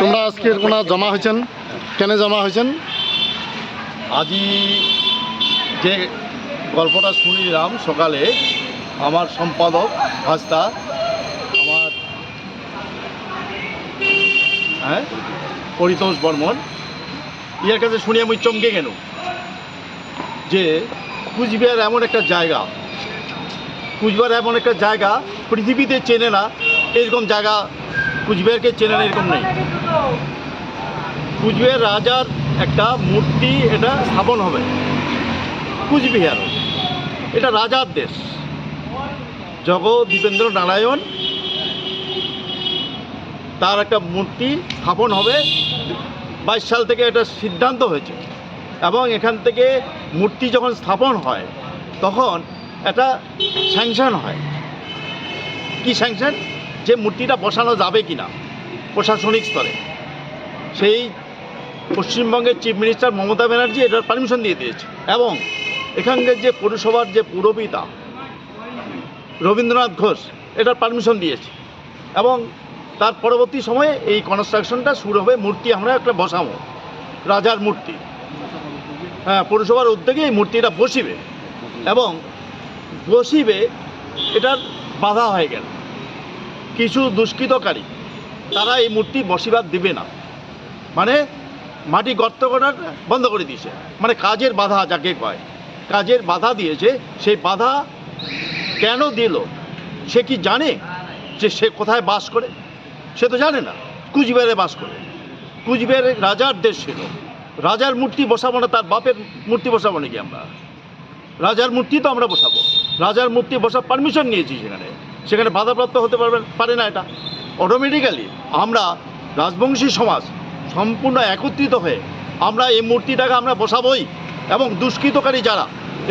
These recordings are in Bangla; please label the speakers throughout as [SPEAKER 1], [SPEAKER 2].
[SPEAKER 1] তোমরা আজকে কোনো জমা হয়েছেন? কেন জমা হয়েছেন?
[SPEAKER 2] আজি যে গল্পটা শুনিলাম সকালে, আমার সম্পাদক ভাস্তা, আমার হ্যাঁ পরিতোষ বর্মন, ইয়ের কাছে শুনে আমি চমকে গেল যে কুচবিহার এমন একটা জায়গা, কুচবিহার এমন একটা জায়গা পৃথিবীতে চেনে না, এরকম জায়গা কুচবিহারকে চেনে না, এরকম নেই। কুচবিহার রাজার একটা মূর্তি, এটা স্থাপন হবে। কুচবিহার। এটা রাজার দেশ। জগ দীপেন্দ্র নারায়ণ তার একটা মূর্তি স্থাপন হবে। বাইশ সাল থেকে এটা সিদ্ধান্ত হয়েছে। এবং এখান থেকে মূর্তি যখন স্থাপন হয়, তখন একটা স্যাংশন হয়। কি স্যাংশন? যে মূর্তিটা বসানো যাবে কিনা, প্রশাসনিক স্তরে। সেই পশ্চিমবঙ্গের চিফ মিনিস্টার মমতা ব্যানার্জি এটার পারমিশন দিয়ে দিয়েছে। এবং এখানকার যে পৌরসভার যে পুরপিতা রবীন্দ্রনাথ ঘোষ এটার পারমিশন দিয়েছে। এবং তার পরবর্তী সময়ে এই কনস্ট্রাকশনটা শুরু হবে, মূর্তি আমরা একটা বসাবো, রাজার মূর্তি। হ্যাঁ পৌরসভার উদ্যোগে এই মূর্তিটা বসিবে। এবং বসিবে, এটার বাধা হয়ে গেল। কিছু দুষ্কৃতকারী, তারা এই মূর্তি বসিবার দিবে না। মানে মাটি গর্ত করার বন্ধ করে দিয়েছে। মানে কাজের বাধা যাকে কয়, কাজের বাধা দিয়েছে, সেই বাধা কেন দিল? সে কি জানে যে সে কোথায় বাস করে? সে তো জানে না, কুচবিহারে বাস করে। কুচবিহারে রাজার দেশ ছিল। রাজার মূর্তি বসাবো না, তার বাপের মূর্তি বসাবো নাকি আমরা? রাজার মূর্তি তো আমরা বসাবো। রাজার মূর্তি বসার পারমিশন নিয়েছি সেখানে। সেখানে বাধাপ্রাপ্ত হতে পারবে পারে না এটা। অটোমেটিক্যালি আমরা রাজবংশী সমাজ সম্পূর্ণ একত্রিত হয়ে আমরা এই মূর্তিটাকে আমরা বসাবই এবং দুষ্কৃতকারী যারা,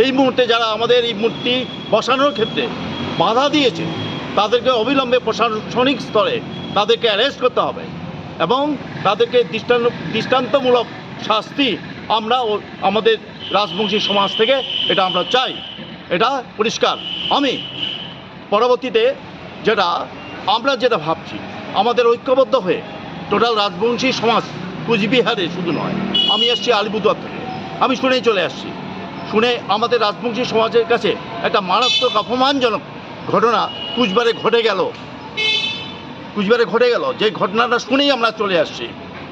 [SPEAKER 2] এই মুহূর্তে যারা আমাদের এই মূর্তি বসানোর ক্ষেত্রে বাধা দিয়েছে, তাদেরকে অবিলম্বে প্রশাসনিক স্তরে তাদেরকে অ্যারেস্ট করতে হবে এবং তাদেরকে দৃষ্টান্ত দৃষ্টান্তমূলক শাস্তি আমরা আমাদের রাজবংশী সমাজ থেকে এটা আমরা চাই। এটা পরিষ্কার। আমি পরবর্তীতে যেটা আমরা যেটা ভাবছি, আমাদের ঐক্যবদ্ধ হয়ে টোটাল রাজবংশী সমাজ কুচবিহারে শুধু নয়, আমি এসছি আলিপুরদুয়ার থেকে। আমি শুনেই চলে আসছি। শুনে আমাদের রাজবংশী সমাজের কাছে একটা মারাত্মক অপমানজনক ঘটনা কুচবিহারে ঘটে গেল। কুচবিহারে ঘটে গেল। যে ঘটনাটা শুনেই আমরা চলে আসছি।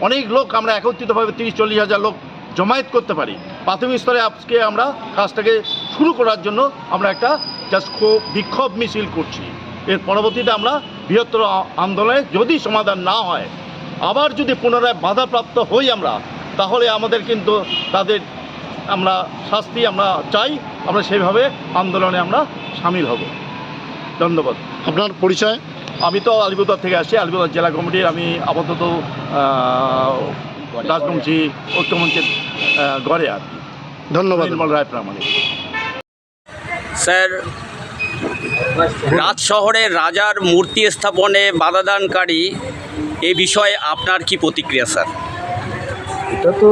[SPEAKER 2] অনেক লোক আমরা একত্রিতভাবে তিরিশ, চল্লিশ হাজার লোক জমায়েত করতে পারি। প্রাথমিক স্তরে আজকে আমরা কাজটাকে শুরু করার জন্য আমরা একটা জাস্ট বিক্ষোভ মিছিল করছি। এর পরবর্তীতে আমরা বৃহত্তর আন্দোলনে যদি সমাধান না হয় আবার যদি পুনরায় বাধাপ্রাপ্ত হই আমরা তাহলে আমাদের কিন্তু তাদের আমরা শাস্তি আমরা চাই আমরা সেইভাবে আন্দোলনে আমরা সামিল হব। ধন্যবাদ।
[SPEAKER 1] আপনার পরিচয়?
[SPEAKER 2] আমি তো আলিপুরদুয়ার থেকে আসি আলিপুরদুয়ার জেলা কমিটির আমি আপাতত রাজবংশী ঐক্যমঞ্চের গড়ে আর কি
[SPEAKER 1] ধন্যবাদ।
[SPEAKER 2] নির্মল রায় প্রামাণিক।
[SPEAKER 3] স্যার রাজ শহরে রাজার মূর্তি স্থাপনে বাধাদানকারী এ বিষয়ে আপনার কি প্রতিক্রিয়া, স্যার?
[SPEAKER 4] এটা তো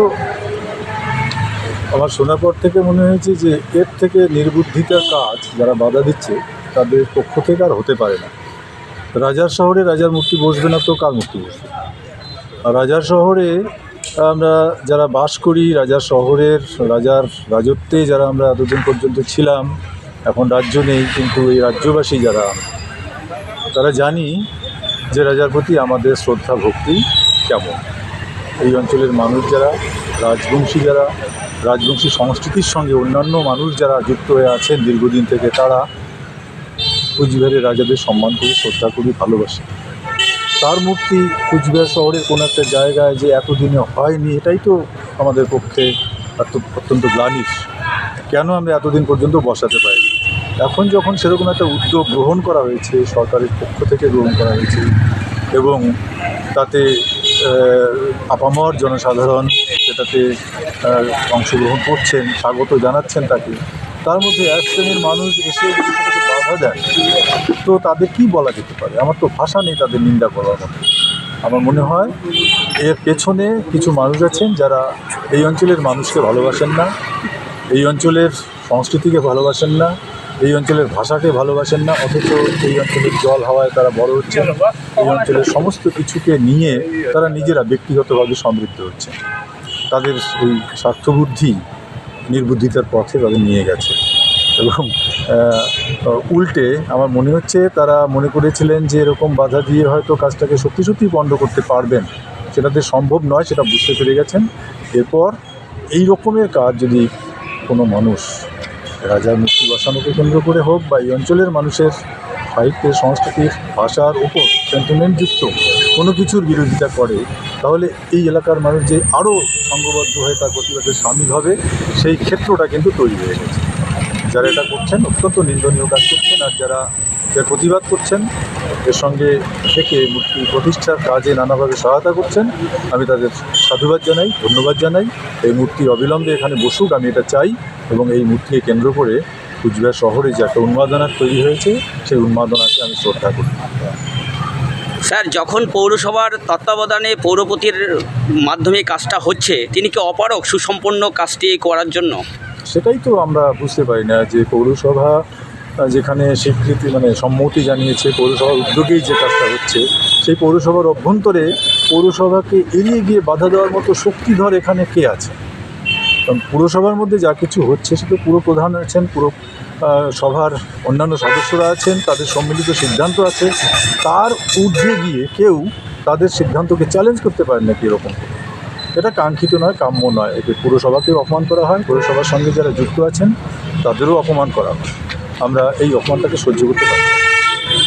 [SPEAKER 4] আমার শোনার পর থেকে মনে হয়েছে যে এর থেকে নির্বুদ্ধিতার কাজ যারা বাধা দিচ্ছে, তাদের পক্ষ থেকে আর হতে পারে না। রাজার শহরে রাজার মূর্তি বসবে না তো কার মূর্তি বসবে? আর রাজার শহরে আমরা যারা বাস করি, রাজার শহরের, রাজার রাজত্বে যারা আমরা এতদিন পর্যন্ত ছিলাম এখন রাজ্য নেই, কিন্তু এই রাজ্যবাসী যারা, তারা জানি যে রাজার প্রতি আমাদের শ্রদ্ধা, ভক্তি কেমন। এই অঞ্চলের মানুষ যারা, রাজবংশী যারা, রাজবংশী সংস্কৃতির সঙ্গে অন্যান্য মানুষ যারা যুক্ত হয়ে আছেন দীর্ঘদিন থেকে, তারা কুচবিহারের রাজাদের সম্মান করি শ্রদ্ধা করি ভালোবাসি। তার মূর্তি কুচবিহার শহরের কোনো একটা জায়গায় যে এতদিনে হয়নি, এটাই তো আমাদের পক্ষে অত্যন্ত গ্লানির কেন আমরা এতদিন পর্যন্ত বসাতে পারিনি? এখন যখন সেরকম একটা উদ্যোগ গ্রহণ করা হয়েছে, সরকারের পক্ষ থেকে গ্রহণ করা হয়েছে এবং তাতে আপামর জনসাধারণ সেটাতে অংশগ্রহণ করছেন, স্বাগত জানাচ্ছেন তাকে, তার মধ্যে এক শ্রেণির মানুষ এসে বাধা দেয়। তো তাদের কি বলা যেতে পারে? আমার তো ভাষা নেই তাদের নিন্দা করার মতো। আমার মনে হয় এর পেছনে কিছু মানুষ আছেন যারা এই অঞ্চলের মানুষকে ভালোবাসেন না। এই অঞ্চলের সংস্কৃতিকে ভালোবাসেন না, এই অঞ্চলের ভাষাকে ভালোবাসেন না, অথচ এই অঞ্চলের জল হাওয়ায় তারা বড় হচ্ছেন, এই অঞ্চলের সমস্ত কিছুকে নিয়ে তারা নিজেরা ব্যক্তিগতভাবে সমৃদ্ধ হচ্ছে তাদের এই স্বার্থবুদ্ধি নির্বুদ্ধিতার পথে তাদের নিয়ে গেছে। এবং উল্টে আমার মনে হচ্ছে তারা মনে করেছিলেন যে এরকম বাধা দিয়ে হয়তো কাজটাকে সত্যি সত্যি বন্ধ করতে পারবেন। সেটাতে সম্ভব নয়, সেটা বুঝতে পেরে গেছেন। এরপর এই রকমের কাজ যদি কোনো মানুষ রাজার মূর্তি বসানোকে কেন্দ্র করে হোক বা এই অঞ্চলের মানুষের সাহিত্যের, সংস্কৃতির, ভাষার উপর সেন্টিমেন্টযুক্ত কোনো কিছুর বিরোধিতা করে, তাহলে এই এলাকার মানুষ যে আরও সংঘবদ্ধ হয়ে তার প্রতিবাদে সামিল হবে, সেই ক্ষেত্রটা কিন্তু তৈরি হয়ে গেছে। যারা এটা করছেন, অত্যন্ত নিন্দনীয় কাজ করছেন, আর যারা এর প্রতিবাদ করছেন এর সঙ্গে থেকে মূর্তি প্রতিষ্ঠার কাজে নানাভাবে সহায়তা করছেন আমি তাদের সাধুবাদ জানাই ধন্যবাদ জানাই। এই মূর্তি অবিলম্বে এখানে বসুক আমি এটা চাই এবং এই মূর্তিকে কেন্দ্র করে কুচবিহার শহরে যে একটা উন্মাদনা তৈরি হয়েছে সেই উন্মাদনাকে আমি শ্রদ্ধা করি।
[SPEAKER 3] স্যার যখন পৌরসভার তত্ত্বাবধানে পৌরপতির মাধ্যমে কাজটা হচ্ছে তিনি কি অপারক সুসম্পন্ন কাজটি করার জন্য?
[SPEAKER 4] সেটাই তো আমরা বুঝতে পারি না যে পৌরসভা যেখানে স্বীকৃতি মানে সম্মতি জানিয়েছে পৌরসভার উদ্যোগেই যে কাজটা হচ্ছে, সেই পৌরসভার অভ্যন্তরে পৌরসভাকে এড়িয়ে গিয়ে বাধা দেওয়ার মতো শক্তিধর এখানে কে আছে? কারণ পুরসভার মধ্যে যা কিছু হচ্ছে, সেটা পুরো প্রধান আছেন, পুরো সভার অন্যান্য সদস্যরা আছেন, তাদের সম্মিলিত সিদ্ধান্ত আছে। তার ঊর্ধ্বে গিয়ে কেউ তাদের সিদ্ধান্তকে চ্যালেঞ্জ করতে পারেন না কীরকম এটা কাঙ্ক্ষিত নয়, কাম্য নয়। এতে পুরসভাকেও অপমান করা হয়, পুরসভার সঙ্গে যারা যুক্ত আছেন, তাদেরও অপমান করা হয়। এই অপমানটাকে সহ্য করতে পারি।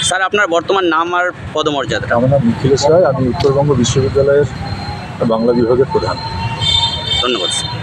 [SPEAKER 3] স্যার আপনার বর্তমান নাম আর পদমর্যাদা?
[SPEAKER 4] আমার নাম নিখিলেশ রায় আমি উত্তরবঙ্গ বিশ্ববিদ্যালয়ের বাংলা বিভাগের প্রধান।
[SPEAKER 3] ধন্যবাদ স্যার।